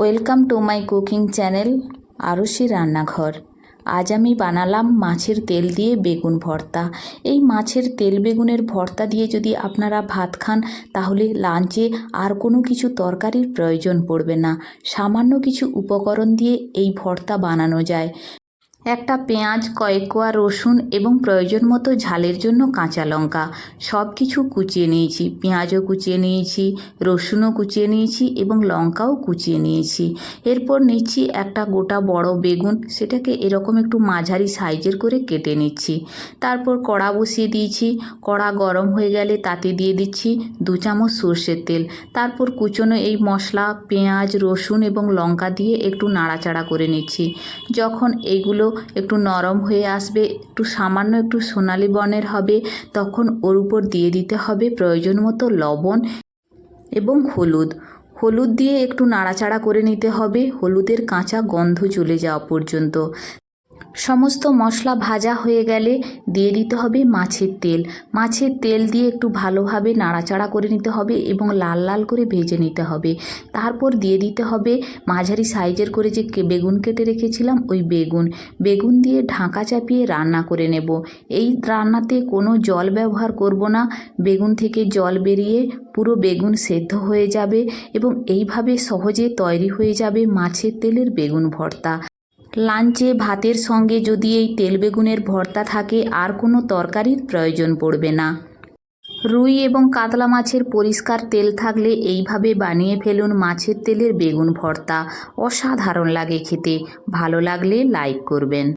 Welcome to my cooking channel Arushi রান্নাঘর। আজ আমি বানালাম মাছের তেল দিয়ে বেগুন ভর্তা। এই মাছের তেল বেগুনের ভর্তা দিয়ে যদি আপনারা ভাত খান, তাহলে লাঞ্চে আর কোনো কিছু তরকারির প্রয়োজন পড়বে না। সামান্য কিছু উপকরণ দিয়ে এই ভর্তা বানানো যায়। একটা পেঁয়াজ কয়েক কোয়া রসুন এবং প্রয়োজন মতো ঝালের জন্য কাঁচা লঙ্কা। সব কিছু কুচিয়ে নিয়েছি। পেঁয়াজও কুচিয়ে নিয়েছি, রসুনও কুচিয়ে নিয়েছি এবং লঙ্কাও কুচিয়ে নিয়েছি। এরপর নিচ্ছি একটা গোটা বড় বেগুন, সেটাকে এরকম একটু মাঝারি সাইজের করে কেটে নিচ্ছি। তারপর কড়া বসিয়ে দিয়েছি। কড়া গরম হয়ে গেলে তাতে দিয়ে দিচ্ছি দু চামচ সর্ষের তেল। তারপর কুচনো এই মশলা, পেঁয়াজ, রসুন এবং লঙ্কা দিয়ে একটু নাড়াচাড়া করে নিচ্ছি। যখন এইগুলো একটু নরম হয়ে আসবে, একটু সামান্য একটু সোনালি বর্ণের হবে, তখন ওর উপর দিয়ে দিতে হবে প্রয়োজন মতো লবণ এবং হলুদ। হলুদ দিয়ে একটু নাড়াচাড়া করে নিতে হবে, হলুদের কাঁচা গন্ধ চলে যাওয়া পর্যন্ত। সমস্ত মশলা ভাজা হয়ে গেলে দিয়ে দিতে হবে মাছের তেল। মাছের তেল দিয়ে একটু ভালোভাবে নাড়াচাড়া করে নিতে হবে এবং লাল লাল করে ভেজে নিতে হবে। তারপর দিয়ে দিতে হবে মাঝারি সাইজের করে যে বেগুন কেটে রেখেছিলাম ওই বেগুন। বেগুন দিয়ে ঢাকা চাপিয়ে রান্না করে নেব। এই রান্নাতে কোনো জল ব্যবহার করব না। বেগুন থেকে জল বেরিয়ে পুরো বেগুন সেদ্ধ হয়ে যাবে এবং এইভাবে সহজে তৈরি হয়ে যাবে মাছের তেলের বেগুন ভর্তা। লাঞ্চে ভাতের সঙ্গে যদি এই তেল বেগুনের ভর্তা থাকে, আর কোনো তরকারির প্রয়োজন পড়বে না। রুই এবং কাতলা মাছের পরিষ্কার তেল থাকলে এইভাবে বানিয়ে ফেলুন মাছের তেলের বেগুন ভর্তা। অসাধারণ লাগে খেতে। ভালো লাগলে লাইক করবেন।